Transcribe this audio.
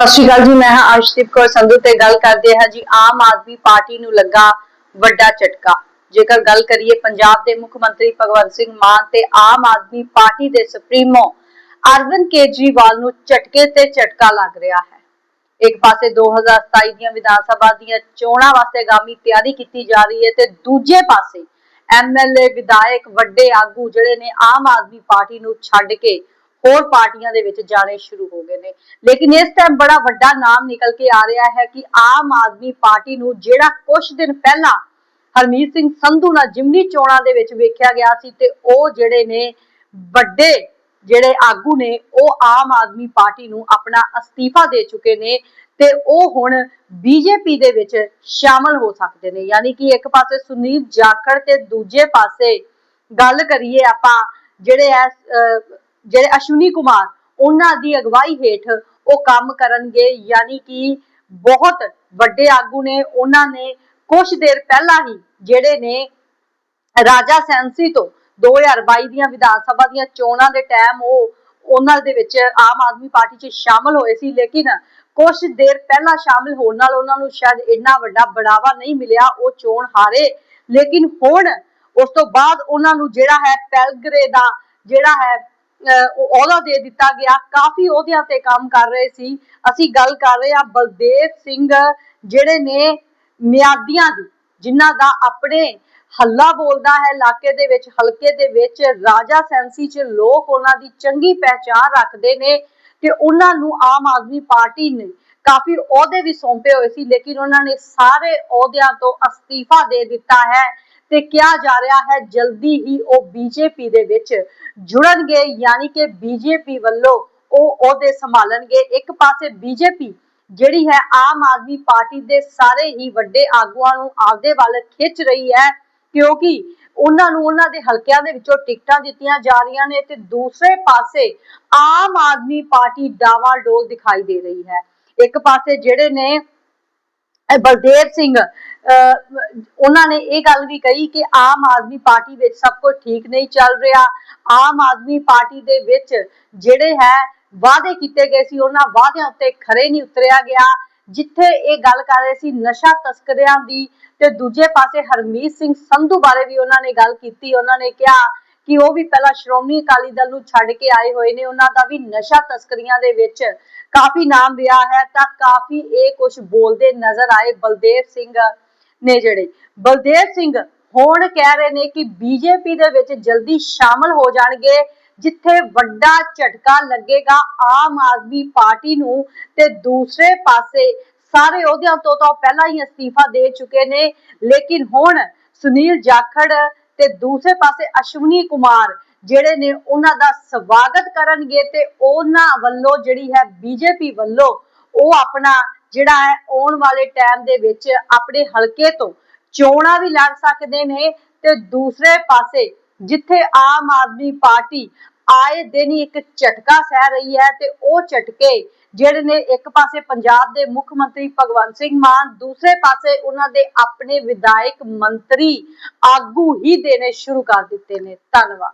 ਸਤਿ ਸ਼੍ਰੀ ਅਕਾਲ ਜੀ, ਮੈਂ ਹਾਂ ਅਰਸ਼ਦੀਪ ਕੌਰ ਸੰਧੂ ਤੇ ਗੱਲ ਕਰਦੇ ਹਾਂ ਜੀ, ਆਮ ਆਦਮੀ ਪਾਰਟੀ ਨੂੰ ਲੱਗਾ ਵੱਡਾ ਝਟਕਾ। ਜੇਕਰ ਗੱਲ ਕਰੀਏ ਪੰਜਾਬ ਦੇ ਮੁੱਖ ਮੰਤਰੀ ਭਗਵੰਤ ਸਿੰਘ ਮਾਨ ਤੇ ਆਮ ਆਦਮੀ ਪਾਰਟੀ ਦੇ ਸੁਪਰੀਮੋ, ਅਰਵਿੰਦ ਕੇਜਰੀਵਾਲ ਨੂੰ ਝਟਕੇ ਤੇ ਝਟਕਾ ਲੱਗ ਰਿਹਾ ਹੈ। ਇੱਕ ਪਾਸੇ 2027 ਦੀਆਂ ਵਿਧਾਨ ਸਭਾ ਦੀਆਂ ਚੋਣਾਂ ਵਾਸਤੇ ਗਾਮੀ ਤਿਆਰੀ ਕੀਤੀ ਜਾ ਰਹੀ ਹੈ ਤੇ ਦੂਜੇ ਪਾਸੇ ਐਮਐਲਏ ਵਿਧਾਇਕ ਵੱਡੇ ਆਗੂ ਜਿਹੜੇ ਨੇ ਆਮ ਆਦਮੀ ਪਾਰਟੀ ਨੂੰ ਛੱਡ ਕੇ ਹੋਰ ਪਾਰਟੀਆਂ ਦੇ ਵਿੱਚ ਜਾਣੇ ਸ਼ੁਰੂ ਹੋ ਗਏ ਨੇ। ਲੇਕਿਨ ਇਸ ਟਾਈਮ ਬੜਾ ਵੱਡਾ ਨਾਮ ਨਿਕਲ ਕੇ ਆ ਰਿਹਾ ਹੈ ਕਿ ਆਮ ਆਦਮੀ ਪਾਰਟੀ ਨੂੰ ਜਿਹੜਾ ਕੁਝ ਦਿਨ ਪਹਿਲਾਂ ਹਰਮੀਤ ਸਿੰਘ ਸੰਧੂ ਨਾਲ ਜਿਮਨੀ ਚੋਣਾਂ ਦੇ ਵਿੱਚ ਵੇਖਿਆ ਗਿਆ ਸੀ ਤੇ ਉਹ ਜਿਹੜੇ ਨੇ ਵੱਡੇ ਜਿਹੜੇ ਆਗੂ ਨੇ ਉਹ ਆਮ ਆਦਮੀ ਪਾਰਟੀ ਨੂੰ ਆਪਣਾ ਅਸਤੀਫਾ ਦੇ ਚੁੱਕੇ ਨੇ ਤੇ ਉਹ ਹੁਣ ਬੀਜੇਪੀ ਦੇ ਵਿੱਚ ਸ਼ਾਮਲ ਹੋ ਸਕਦੇ ਨੇ। ਯਾਨੀ ਕਿ ਇੱਕ ਪਾਸੇ ਸੁਨੀਲ ਜਾਖੜ ਤੇ ਦੂਜੇ ਪਾਸੇ ਗੱਲ ਕਰੀਏ ਆਪਾਂ ਜਿਹੜੇ ਐ ਅਹ, ਜਿਹੜੇ ਅਸ਼ਵਨੀ ਕੁਮਾਰ, ਉਹਨਾਂ ਦੀ ਅਗਵਾਈ ਹੇਠ ਉਹ ਕੰਮ ਕਰਨਗੇ, ਯਾਨੀ ਕਿ ਬਹੁਤ ਵੱਡੇ ਆਗੂ ਨੇ, ਉਹਨਾਂ ਨੇ ਕੁਝ ਦੇਰ ਪਹਿਲਾਂ ਹੀ ਜਿਹੜੇ ਨੇ ਰਾਜਾ ਸੈਂਸੀ ਤੋਂ 2022 ਦੀਆਂ ਵਿਧਾਨ ਸਭਾ ਦੀਆਂ ਚੋਣਾਂ ਦੇ ਟਾਈਮ ਉਹ ਉਹਨਾਂ ਦੇ ਵਿੱਚ ਆਮ ਆਦਮੀ ਪਾਰਟੀ 'ਚ ਸ਼ਾਮਲ ਹੋਏ ਸੀ, ਲੇਕਿਨ ਕੁਝ ਦੇਰ ਪਹਿਲਾਂ ਸ਼ਾਮਲ ਹੋਣ ਨਾਲ ਉਹਨਾਂ ਨੂੰ ਸ਼ਾਇਦ ਇੰਨਾ ਵੱਡਾ ਬੜਾਵਾ ਨਹੀਂ ਮਿਲਿਆ ਉਹ ਚੋਣ ਹਾਰੇ। ਲੇਕਿਨ ਹੁਣ ਉਸ ਤੋਂ ਬਾਅਦ ਉਹਨਾਂ ਨੂੰ ਜਿਹੜਾ ਹੈ ਪੈਲਗਰੇ ਦਾ, ਜਿਹੜਾ ਹੈ ਅਹੁਦਾ ਦੇ ਦਿੱਤਾ ਗਿਆ। ਕਾਫੀ ਅਹੁਦਿਆਂ ਤੇ ਕੰਮ ਕਰ ਰਹੇ ਸੀ। ਅਸੀਂ ਗੱਲ ਕਰ ਰਹੇ ਹਾਂ ਬਲਦੇਵ ਸਿੰਘ, ਜਿਹੜੇ ਨੇ ਮਿਆਦੀਆਂ ਦੀ, ਜਿਨ੍ਹਾਂ ਦਾ ਆਪਣੇ ਹੱਲਾ ਬੋਲਦਾ ਹੈ ਇਲਾਕੇ ਦੇ ਵਿੱਚ, ਹਲਕੇ ਦੇ ਵਿੱਚ। ਰਾਜਾ ਸੈਂਸੀ ਚ ਲੋਕ ਉਹਨਾਂ ਦੀ ਚੰਗੀ ਪਹਿਚਾਨ ਰੱਖਦੇ ਨੇ। ਤੇ ਉਹਨਾਂ ਨੂੰ ਆਮ ਆਦਮੀ ਪਾਰਟੀ ਨੇ ਕਾਫੀ ਅਹੁਦੇ ਵੀ ਸੌਂਪੇ ਹੋਏ ਸੀ, ਲੇਕਿਨ ਉਹਨਾਂ ਨੇ ਸਾਰੇ ਅਹੁਦਿਆਂ ਤੋਂ ਅਸਤੀਫਾ ਦੇ ਦਿੱਤਾ ਹੈ ਤੇ ਕਿਹਾ ਜਾ ਰਿਹਾ ਹੈ ਜਲਦੀ ਹੀ ਉਹ ਬੀਜੇਪੀ ਦੇ ਵਿੱਚ ਜੁੜਨਗੇ, ਯਾਨੀ ਕਿ ਬੀਜੇਪੀ ਵੱਲੋਂ ਉਹ ਅਹੁਦੇ ਸੰਭਾਲਣਗੇ। ਇੱਕ ਪਾਸੇ ਬੀਜੇਪੀ, ਜਿਹੜੀ ਹੈ ਆਮ ਆਦਮੀ ਪਾਰਟੀ ਦੇ ਸਾਰੇ ਹੀ ਵੱਡੇ ਆਗੂਆਂ ਨੂੰ ਆਪਦੇ ਵੱਲ ਖਿੱਚ ਰਹੀ ਹੈ ਕਿਉਂਕਿ ਉਹਨਾਂ ਨੂੰ ਉਹਨਾਂ ਦੇ ਹਲਕਿਆਂ ਦੇ ਵਿੱਚੋਂ ਟਿਕਟਾਂ ਦਿੱਤੀਆਂ ਜਾ ਰਹੀਆਂ ਨੇ ਤੇ ਦੂਸਰੇ ਪਾਸੇ ਆਮ ਆਦਮੀ ਪਾਰਟੀ ਡਾਵਾਡੋਲ ਦਿਖਾਈ ਦੇ ਰਹੀ ਹੈ। ਇੱਕ ਪਾਸੇ ਜਿਹੜੇ ਨੇ ਬਲਦੇਵ ਸਿੰਘ ਅਹ, ਉਹਨਾਂ ਨੇ ਇਹ ਗੱਲ ਵੀ ਕਹੀ ਕਿ ਆਮ ਆਦਮੀ ਪਾਰਟੀ ਵਿੱਚ ਸਭ ਕੁਝ ਠੀਕ ਨਹੀਂ ਚੱਲ ਰਿਹਾ। ਆਮ ਆਦਮੀ ਪਾਰਟੀ ਦੇ ਵਿੱਚ ਜਿਹੜੇ ਹੈ ਵਾਅਦੇ ਕੀਤੇ ਗਏ ਸੀ ਉਹਨਾਂ ਵਾਅਦਿਆਂ ਉੱਤੇ ਖਰੇ ਨਹੀਂ ਉਤਰਿਆ ਗਿਆ। ਜਿੱਥੇ ਇਹ ਗੱਲ ਕਰ ਰਹੇ ਸੀ ਨਸ਼ਾ ਤਸਕਰਿਆਂ ਦੀ ਤੇ ਦੂਜੇ ਪਾਸੇ ਹਰਮੀਤ ਸਿੰਘ ਸੰਧੂ ਬਾਰੇ ਵੀ ਉਹਨਾਂ ਨੇ ਗੱਲ ਕੀਤੀ, ਉਹਨਾਂ ਨੇ ਕਿਹਾ ਕਿ ਉਹ ਵੀ ਪਹਿਲਾਂ ਸ਼੍ਰੋਮਣੀ ਅਕਾਲੀ ਦਲ ਨੂੰ ਛੱਡ ਕੇ ਆਏ ਹੋਏ ਨੇ, ਉਹਨਾਂ ਦਾ ਵੀ ਨਸ਼ਾ ਤਸਕਰੀਆਂ ਦੇ ਵਿੱਚ ਕਾਫੀ ਨਾਮ ਰਿਹਾ ਹੈ, ਤਾਂ ਕਾਫੀ ਇਹ ਕੁਝ ਬੋਲਦੇ ਨਜ਼ਰ ਆਏ ਬਲਦੇਵ ਸਿੰਘ ਨੇ ਜਿਹੜੇ। ਬਲਦੇਵ ਸਿੰਘ ਹੁਣ ਕਹਿ ਰਹੇ ਨੇ ਕਿ ਬੀਜੇਪੀ ਦੇ ਵਿੱਚ ਜਲਦੀ ਸ਼ਾਮਲ ਹੋ ਜਾਣਗੇ ਜਿੱਥੇ ਵੱਡਾ ਝਟਕਾ ਲੱਗੇਗਾ ਆਮ ਆਦਮੀ ਪਾਰਟੀ ਨੂੰ ਤੇ ਦੂਸਰੇ ਪਾਸੇ ਸਾਰੇ ਅਹੁਦਿਆਂ ਤੋਂ ਤਾਂ ਪਹਿਲਾਂ ਹੀ ਅਸਤੀਫਾ ਦੇ ਚੁੱਕੇ ਨੇ। ਲੇਕਿਨ ਹੁਣ ਸੁਨੀਲ ਜਾਖੜ ਤੇ ਦੂਸਰੇ ਪਾਸੇ ਅਸ਼ਵਨੀ ਕੁਮਾਰ ਜਿਹੜੇ ਨੇ ਉਹਨਾਂ ਦਾ ਸਵਾਗਤ ਕਰਨਗੇ ਤੇ ਉਹਨਾਂ ਵੱਲੋਂ ਜਿਹੜੀ ਹੈ ਬੀਜੇਪੀ ਵੱਲੋਂ ਉਹ ਆਪਣਾ ਜਿਹੜਾ ਹੈ ਆਉਣ ਵਾਲੇ ਟਾਈਮ ਦੇ ਵਿੱਚ ਆਪਣੇ ਹਲਕੇ ਤੋਂ ਚੋਣਾਂ ਵੀ ਲੜ ਸਕਦੇ ਨੇ ਤੇ ਦੂਸਰੇ ਪਾਸੇ ਜਿੱਥੇ ਆਮ ਆਦਮੀ ਪਾਰਟੀ ਆਏ ਦਿਨ ਹੀ ਇੱਕ ਝਟਕਾ ਸਹਿ ਰਹੀ ਹੈ ਤੇ ਉਹ ਝਟਕੇ ਜਿਹੜੇ ਨੇ ਇੱਕ ਪਾਸੇ ਪੰਜਾਬ ਦੇ ਮੁੱਖ ਮੰਤਰੀ ਭਗਵੰਤ ਸਿੰਘ ਮਾਨ, ਦੂਸਰੇ ਪਾਸੇ ਉਹਨਾਂ ਦੇ ਆਪਣੇ ਵਿਧਾਇਕ ਮੰਤਰੀ ਆਗੂ ਹੀ ਦੇਣੇ ਸ਼ੁਰੂ ਕਰ ਦਿੱਤੇ ਨੇ। ਧੰਨਵਾਦ।